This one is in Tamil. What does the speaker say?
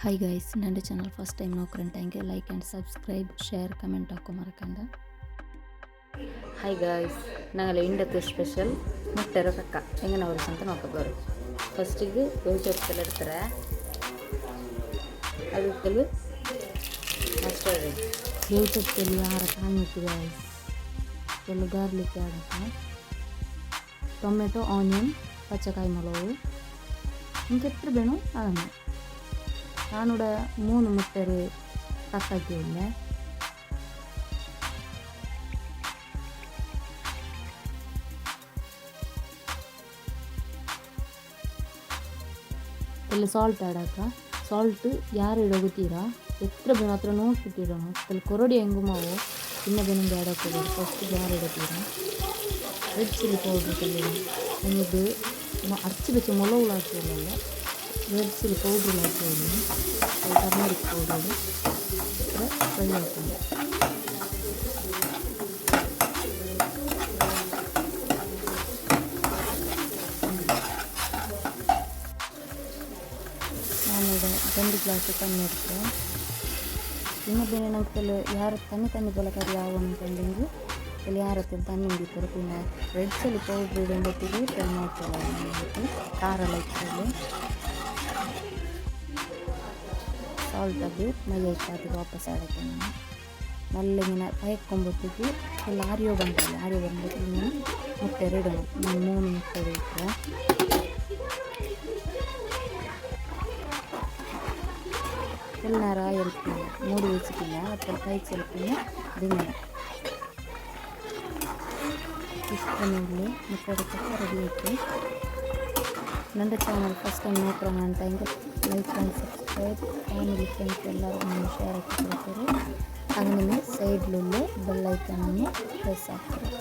ಹಾಯ್ ಗೈಸ್ ನನ್ನ channel first time ನೋಡ್ಕೊಂಡಂಗೆ like and subscribe share comment ಹಾಕೋ ಮರಕಂಡ ಹಾಯ್ ಗಾಯ್ಸ್ ನಾಳೆ ಇಂಡಕ್ಕೆ ಸ್ಪೆಷಲ್ ಮುಟ್ಟೆರ ಕಕ್ಕ ಹೆಂಗೆ ನಾವು ಅಂತ ನೋಡ್ಕೋಬೋದು ಫಸ್ಟಿಗೆ ಗೋಚೊತ್ತಲ್ಲಿ ಇಡ್ತಾರೆ ಅದಕ್ಕೆ ಮಸ್ಟರ್ಡ್ ಯೂಟ್ಯೂಬ್ದಲ್ಲಿ ಆರ ಕಾಣಿತ್ತು ಗೈಸ್ ಕೆಲವು ಗಾರ್ಲಿಕ್ ಆಡಕ್ಕೆ ಟೊಮೆಟೊ ಆನಿಯನ್ பச்சைக்காய் மிளகு இங்கே எப்படி வேணும் அதனால் நானோட மூணு முட்டை கக்காக்கி இல்லை ಇಲ್ಲಿ ಸಾಲ್ಟ್ ಆಡಾಕ ಸಾಲ್ಟ್ ಯಾರು ಇಡೋಗುತ್ತೀರಾ ಎತ್ರ ಬೇಗ ಹತ್ರ ನೋಡ್ಬಿಟ್ಟಿರೋಣ ಅಲ್ಲಿ ಕೊರಡಿ ಹೆಂಗು ಮಾವು ಇನ್ನ ಬೇನಿಂದ ಆಡಕ್ಕೆ ಹೋಗೋದು ಫಸ್ಟ್ ಯಾರು ரெட் சில்லி பவுட்ரு சொல்லுவேன் உங்களுக்கு அரைச்சி வச்ச மிளகுல ஆக்கி வரல ரெட் சில்லி பவுட்ரில் ஆக்கி வரணும் டர்மரிக் பவுடரு ஃப்ரை ஆக்கணும். ನಾನೀಗ ಒಂದು ಗ್ಲಾಸ್ ತಣ್ಣಿ ಇಡ್ತೇನೆ ಇನ್ನೊಬ್ಬ ಏನಂತಲೂ ಯಾರು ತಣ್ಣಿ ತಣ್ಣಿ ಬಲಕಾರಿ ಯಾವ ಅಂತಂದ್ರೆ ಇಲ್ಲಿ ಯಾರ ಹತ್ರ ತಣ್ಣಿ ಪುರಪಿನ ರೆಡ್ ಚಲ್ಲಿ ಪೌಡ್ರ್ ಇಡೋಂಬತ್ತಿಗೆ ಟ್ರೈ ಮಾಡ್ತಾರೆ ಖಾರೆಲ್ಲ ಇಟ್ಕೊಂಡು ಸಾಲ್ಟ್ ಅದು ಮೈ ಅದು ವಾಪಸ್ ಆಗುತ್ತೆ ನಾನು நல்லிங்கின பயக்கொம்பத்துக்கு நல்லா ஆரியோ பண்ணுறது ஆரியோ பண்ணுறதுக்கு முட்டை இடணும் நான் மூணு முட்டை வைக்கிறேன் எல்லாரும் எழுப்பிங்க மூடி வச்சுக்கிங்க. அப்புறம் கை செலுப்பிங்க திங்கணும் ಟೇಸ್ಟ್ ಇಲ್ಲಿ ಮುಚ್ಚೋದಕ್ಕೋಸ್ಕರ ರೆಡಿ ಐತಿ ನನ್ನ ಚಾನಲ್ ಫಸ್ಟ್ ಟೈಮ್ ನೋಡ್ರೋಣ ಅಂತ ಹಿಂಗೆ like and subscribe family friends ಎಲ್ಲರೂ ಶೇರ್ ಹಾಕಿ ಕೊಡ್ತೀರಿ ಹಂಗೆ ಸೈಡ್ಲಲ್ಲೇ ಬೆಲ್ ಐಕನನ್ನು ಪ್ರೆಸ್ ಹಾಕ್ತೀರಿ